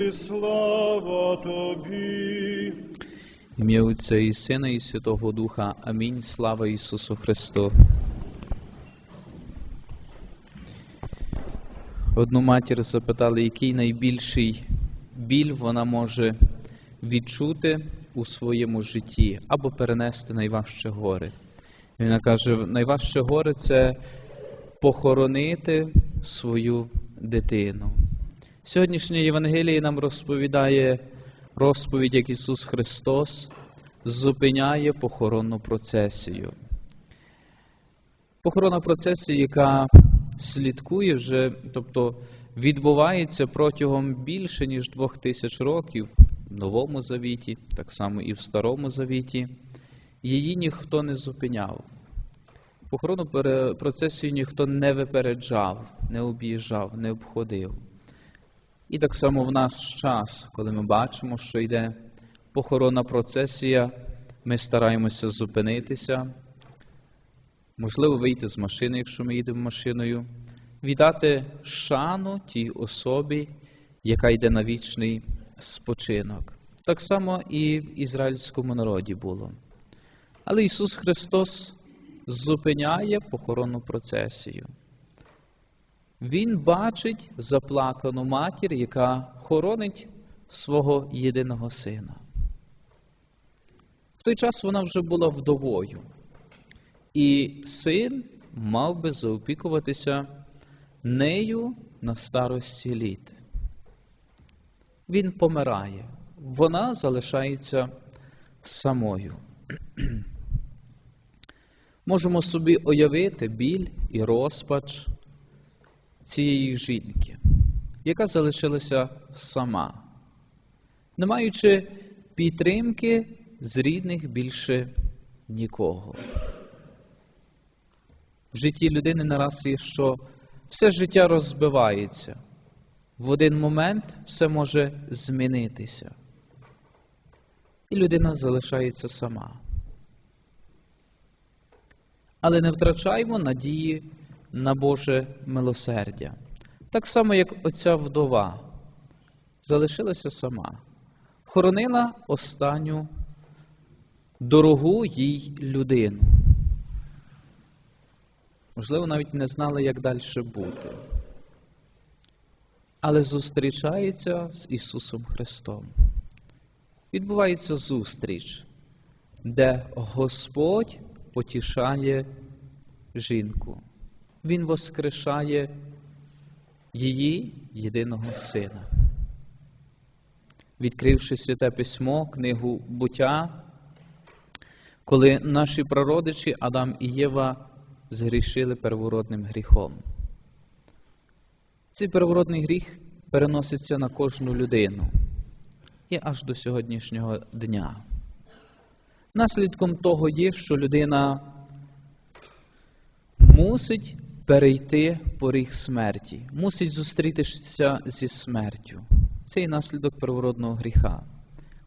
Слава тобі. Ім'я Отця і Сина, і Святого Духа. Амінь. Слава Ісусу Христу. Одну матір запитали, який найбільший біль вона може відчути у своєму житті або перенести найважче горе. Вона каже, найважче горе це похоронити свою дитину. Сьогоднішня Євангеліє нам розповідає розповідь, як Ісус Христос зупиняє похоронну процесію. Похоронна процесія, яка слідкує вже, тобто відбувається протягом більше ніж двох тисяч років в Новому Завіті, так само і в Старому Завіті, її ніхто не зупиняв. Похоронну процесію ніхто не випереджав, не об'їжджав, не обходив. І так само в наш час, коли ми бачимо, що йде похоронна процесія, ми стараємося зупинитися, можливо, вийти з машини, якщо ми їдемо машиною, віддати шану тій особі, яка йде на вічний спочинок. Так само і в ізраїльському народі було. Але Ісус Христос зупиняє похоронну процесію. Він бачить заплакану матір, яка хоронить свого єдиного сина. В той час вона вже була вдовою, і син мав би заопікуватися нею на старості літ. Він помирає, вона залишається самою. Можемо собі уявити біль і розпач цієї жінки, яка залишилася сама, не маючи підтримки з рідних більше нікого. В житті людини нараз є, що все життя розбивається. В один момент все може змінитися. І людина залишається сама. Але не втрачаймо надії на Боже милосердя. Так само, як оця вдова залишилася сама, хоронила останню дорогу їй людину. Можливо, навіть не знала, як далі бути. Але зустрічається з Ісусом Христом. Відбувається зустріч, де Господь потішає жінку. Він воскрешає її єдиного сина. Відкривши святе письмо, книгу буття, коли наші прародичі Адам і Єва згрішили первородним гріхом. Цей первородний гріх переноситься на кожну людину і аж до сьогоднішнього дня. Наслідком того є, що людина мусить перейти поріг смерті, мусить зустрітися зі смертю. Це і наслідок первородного гріха.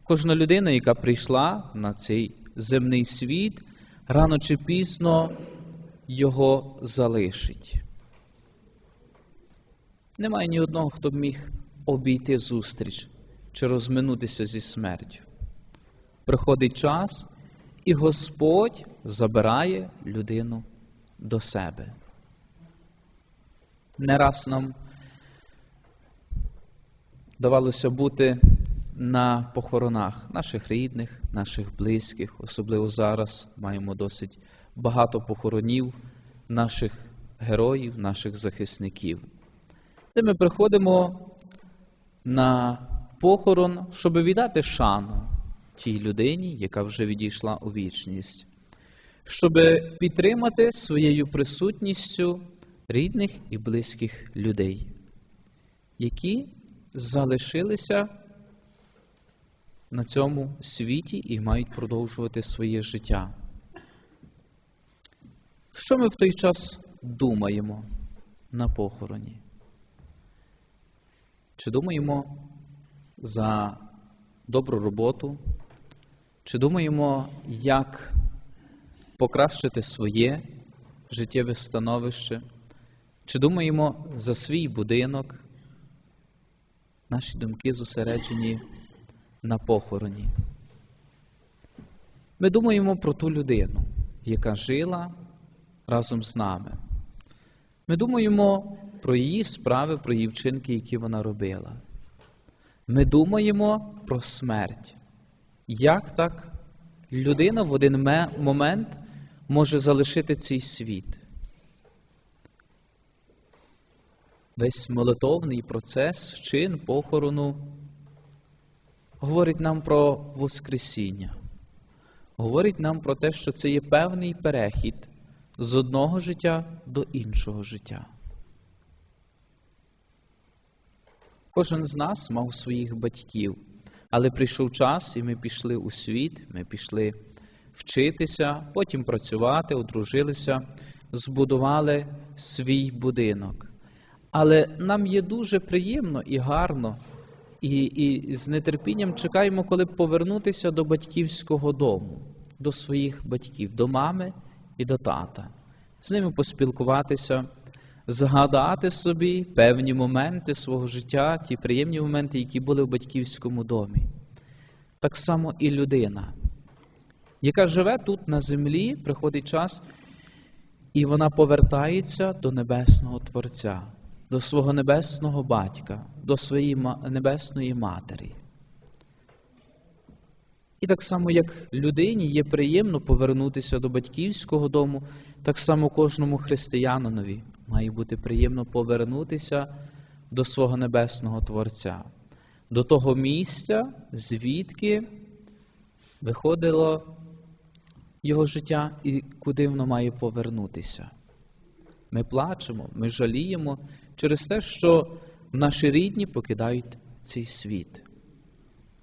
Кожна людина, яка прийшла на цей земний світ, рано чи пізно його залишить. Немає ні одного, хто б міг обійти зустріч чи розминутися зі смертю. Приходить час, і Господь забирає людину до себе. Не раз нам давалося бути на похоронах наших рідних, наших близьких, особливо зараз маємо досить багато похоронів наших героїв, наших захисників, де ми приходимо на похорон, щоб віддати шану тій людині, яка вже відійшла у вічність, щоб підтримати своєю присутністю рідних і близьких людей, які залишилися на цьому світі і мають продовжувати своє життя. Що ми в той час думаємо на похороні? Чи думаємо за добру роботу? Чи думаємо, як покращити своє життєве становище? Чи думаємо за свій будинок? наші думки зосереджені на похороні. Ми думаємо про ту людину, яка жила разом з нами. Ми думаємо про її справи, про її вчинки, які вона робила. Ми думаємо про смерть. Як так людина в один момент може залишити цей світ? Весь молитовний процес, чин похорону говорить нам про Воскресіння, говорить нам про те, що це є певний перехід з одного життя до іншого життя. Кожен з нас мав своїх батьків, але прийшов час, і ми пішли у світ, ми пішли вчитися, потім працювати, одружилися, збудували свій будинок. Але нам є дуже приємно і гарно, і, і з нетерпінням чекаємо, коли повернутися до батьківського дому, до своїх батьків, до мами і до тата, з ними поспілкуватися, згадати собі певні моменти свого життя, ті приємні моменти, які були в батьківському домі. Так само і людина, яка живе тут на землі, приходить час, і вона повертається до Небесного Творця, до свого небесного батька, до своєї небесної матері. І так само, як людині є приємно повернутися до батьківського дому, так само кожному християнинові має бути приємно повернутися до свого небесного Творця, до того місця, звідки виходило його життя і куди воно має повернутися. Ми плачемо, ми жаліємо через те, що наші рідні покидають цей світ.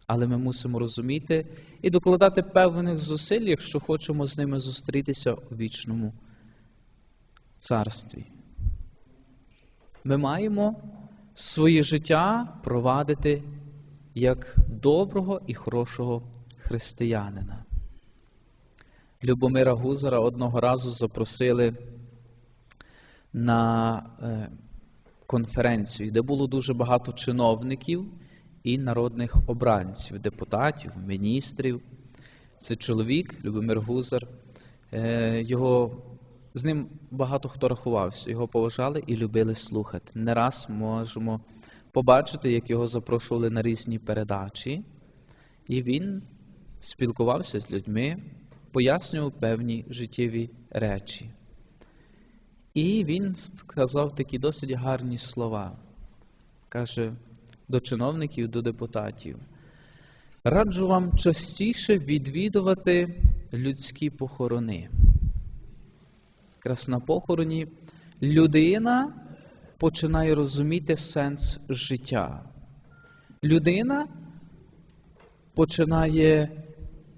Але ми мусимо розуміти і докладати певних зусиль, якщо хочемо з ними зустрітися у вічному царстві. Ми маємо своє життя провадити як доброго і хорошого християнина. Любомира Гузара одного разу запросили на е, конференцію, де було дуже багато чиновників і народних обранців, депутатів, міністрів. Це чоловік, Любомир Гузар. Е, Його, з ним багато хто рахувався, його поважали і любили слухати. Не раз можемо побачити, як його запрошували на різні передачі, і він спілкувався з людьми, пояснював певні життєві речі. І він сказав такі досить гарні слова. Каже до чиновників, до депутатів. Раджу вам частіше відвідувати людські похорони. Якраз на похороні людина починає розуміти сенс життя. Людина починає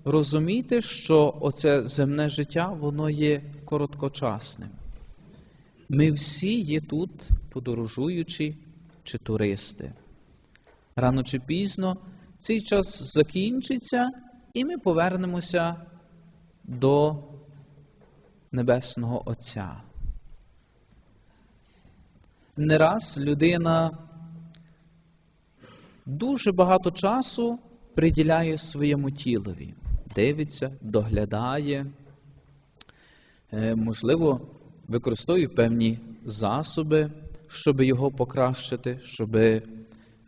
розуміти, що оце земне життя, воно є короткочасним. Ми всі є тут, подорожуючі чи туристи. Рано чи пізно цей час закінчиться, і ми повернемося до Небесного Отця. Не раз людина дуже багато часу приділяє своєму тілові, дивиться, доглядає, е, можливо, використовує певні засоби, щоб його покращити, щоб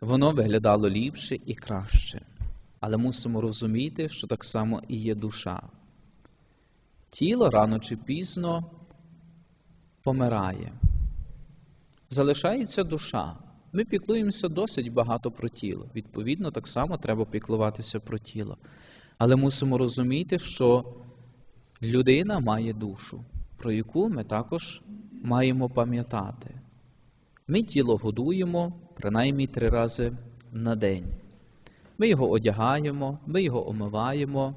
воно виглядало ліпше і краще. Але мусимо розуміти, що так само і є душа. Тіло рано чи пізно помирає. Залишається душа. Ми піклуємося досить багато про тіло. Відповідно, так само треба піклуватися про тіло. Але мусимо розуміти, що людина має душу, про яку ми також маємо пам'ятати. Ми тіло годуємо принаймні три рази на день. Ми його одягаємо, ми його омиваємо,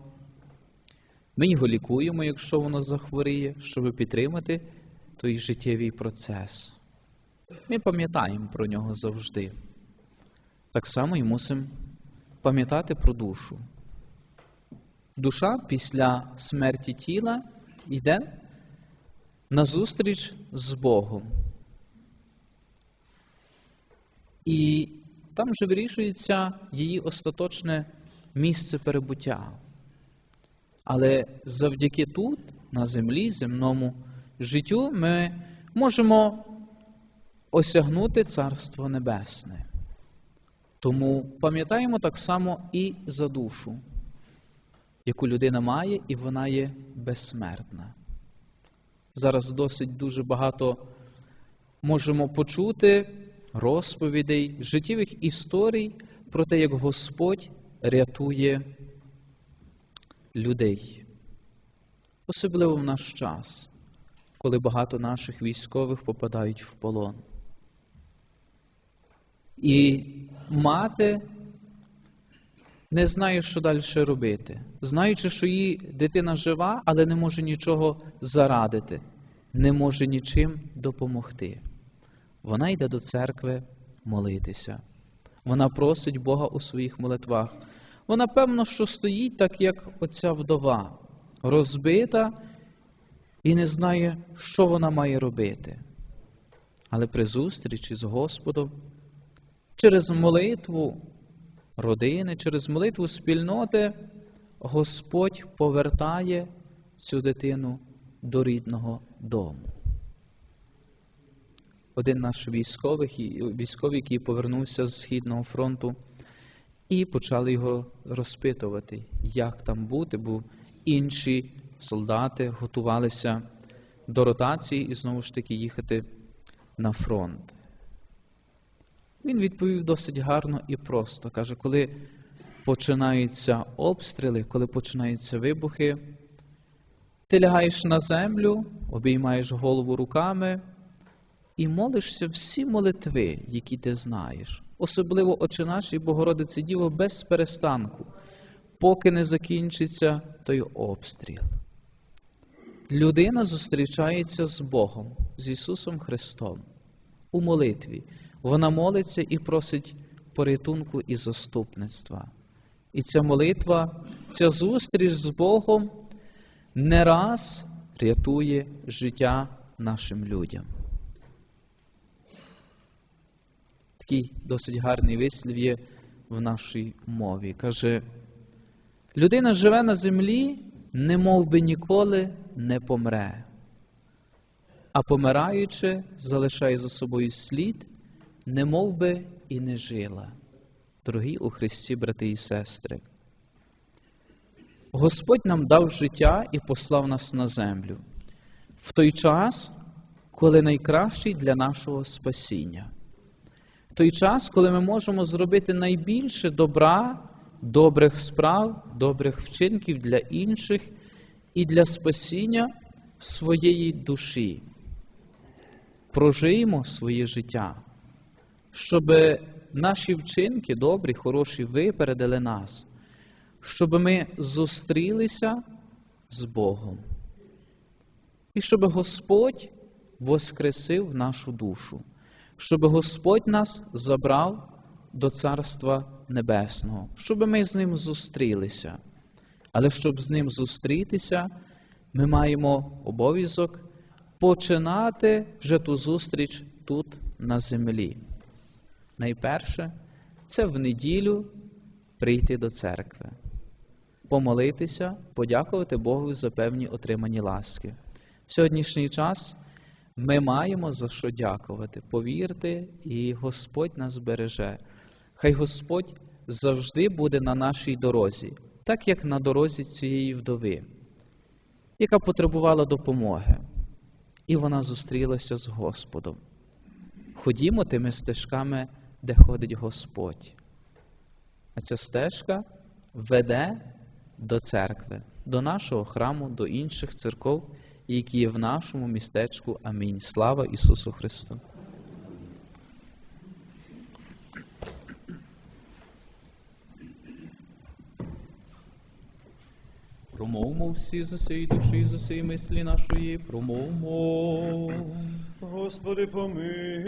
ми його лікуємо, якщо воно захворіє, щоб підтримати той життєвий процес. Ми пам'ятаємо про нього завжди. Так само і мусимо пам'ятати про душу. Душа після смерті тіла йде на зустріч з Богом. І там вже вирішується її остаточне місце перебуття. Але завдяки тут, на землі, земному життю, ми можемо осягнути Царство Небесне. Тому пам'ятаємо так само і за душу, яку людина має, і вона є безсмертна. Зараз досить дуже багато можемо почути розповідей, життєвих історій про те, як Господь рятує людей. Особливо в наш час, коли багато наших військових попадають в полон. І мати не знає, що далі робити, знаючи, що її дитина жива, але не може нічого зарадити, не може нічим допомогти. Вона йде до церкви молитися. Вона просить Бога у своїх молитвах. Вона, певно, що стоїть так, як оця вдова, розбита і не знає, що вона має робити. Але при зустрічі з Господом через молитву родини, через молитву спільноти Господь повертає цю дитину до рідного дому. Один наш військовий, військовий, який повернувся з Східного фронту, і почали його розпитувати, як там бути, бо інші солдати готувалися до ротації і знову ж таки їхати на фронт. Він відповів досить гарно і просто. Каже, коли починаються обстріли, коли починаються вибухи, ти лягаєш на землю, обіймаєш голову руками і молишся всі молитви, які ти знаєш. Особливо Отче наш і Богородице Діво без перестанку, поки не закінчиться той обстріл. Людина зустрічається з Богом, з Ісусом Христом у молитві. Вона молиться і просить порятунку і заступництва. І ця молитва, ця зустріч з Богом не раз рятує життя нашим людям. Такий досить гарний вислів є в нашій мові. Каже, людина живе на землі, не мов би ніколи не помре, а помираючи, залишає за собою слід не мов би і не жила. Дорогі у Христі, брати і сестри. Господь нам дав життя і послав нас на землю в той час, коли найкращий для нашого спасіння. В той час, коли ми можемо зробити найбільше добра, добрих справ, добрих вчинків для інших і для спасіння своєї душі. Прожиємо своє життя щоб наші вчинки добрі, хороші, випередили нас, щоб ми зустрілися з Богом. І щоб Господь воскресив нашу душу, щоб Господь нас забрав до Царства Небесного, щоб ми з Ним зустрілися. Але щоб з Ним зустрітися, ми маємо обов'язок починати вже ту зустріч тут на землі. Найперше це в неділю прийти до церкви, помолитися, подякувати Богу за певні отримані ласки. В сьогоднішній час ми маємо за що дякувати. Повірте, і Господь нас береже. Хай Господь завжди буде на нашій дорозі, так як на дорозі цієї вдови, яка потребувала допомоги, і вона зустрілася з Господом. Ходімо тими стежками де ходить Господь. А ця стежка веде до церкви, до нашого храму, до інших церков, які є в нашому містечку. Амінь. Слава Ісусу Христу! Промовмо всі за сей душі, за сей мислі нашої, промовмо. Господи, помилуй.